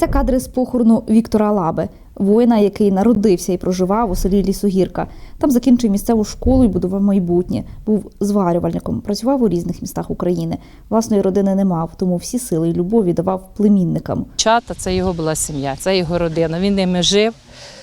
Це кадри з похорону Віктора Лаби, воїна, який народився і проживав у селі Лісогірка. Там закінчив місцеву школу і будував майбутнє. Був зварювальником, працював у різних містах України. Власної родини не мав, тому всі сили і любові давав племінникам. Чата це його була сім'я, це його родина. Він ними жив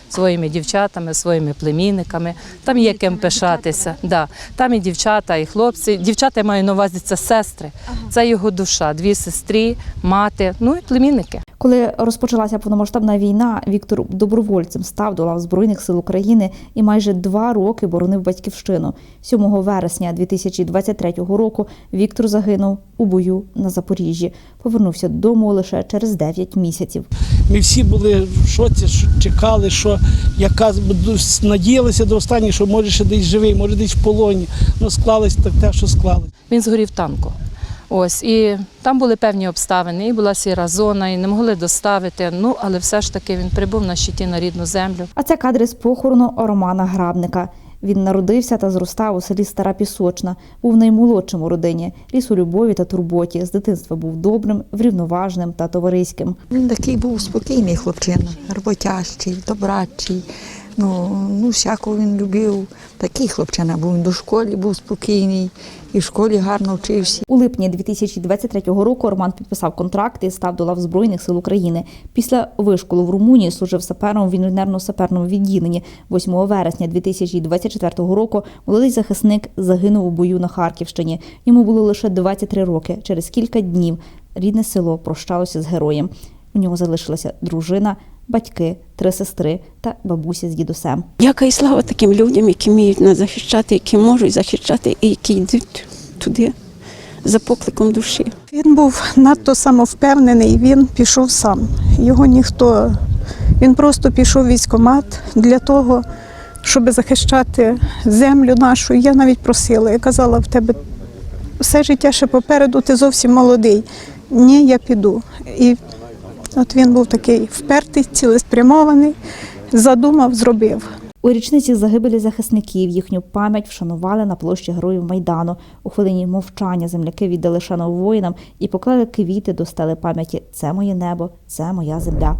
своїми дівчатами, своїми племінниками. Там є ким пишатися. Да. Там і дівчата, і хлопці. Дівчата я маю на увазі це сестри. Це його душа, дві сестри, мати, ну і племінники. Коли розпочалася повномасштабна війна, Віктор добровольцем став до лав Збройних сил України і майже два роки боронив батьківщину. 7 вересня 2023 року Віктор загинув у бою на Запоріжжі. Повернувся додому лише через 9 місяців. Ми всі були в шоці, що чекали, що яка надіялися до останнього, що може ще десь живий, може десь в полоні. Ну склалось так те, що склалось. Він згорів танку. Ось і там були певні обставини, і була сіра зона, і не могли доставити. Ну але все ж таки він прибув на щиті на рідну землю. А це кадри з похорону Романа Грабника. Він народився та зростав у селі Стара Пісочна. Був наймолодшим у родині. Ріс у любові та турботі. З дитинства був добрим, врівноважним та товариським. Він такий був спокійний хлопчина, роботящий, добрачий. Ну, ну, всякого він любив. Такий хлопчина був. Він до школи був спокійний, і в школі гарно вчився. У липні 2023 року Роман підписав контракт і став до лав Збройних сил України. Після вишколу в Румунії служив сапером в інженерно-саперному відділенні. 8 вересня 2024 року молодий захисник загинув у бою на Харківщині. Йому було лише 23 роки. Через кілька днів рідне село прощалося з героєм. У нього залишилася дружина, батьки, три сестри та бабуся з дідусем. Яка і слава таким людям, які вміють нас захищати, які можуть захищати і які йдуть туди за покликом душі. Він був надто самовпевнений, він пішов сам. Його ніхто. Він просто пішов в військкомат для того, щоб захищати землю нашу. Я навіть просила, я казала, в тебе все життя ще попереду, ти зовсім молодий. Ні, я піду. І от він був такий впертий, цілеспрямований, задумав, зробив. У річниці загибелі захисників їхню пам'ять вшанували на площі Героїв Майдану. У хвилині мовчання земляки віддали шану воїнам і поклали квіти до стели пам'яті Це моє небо, це моя земля.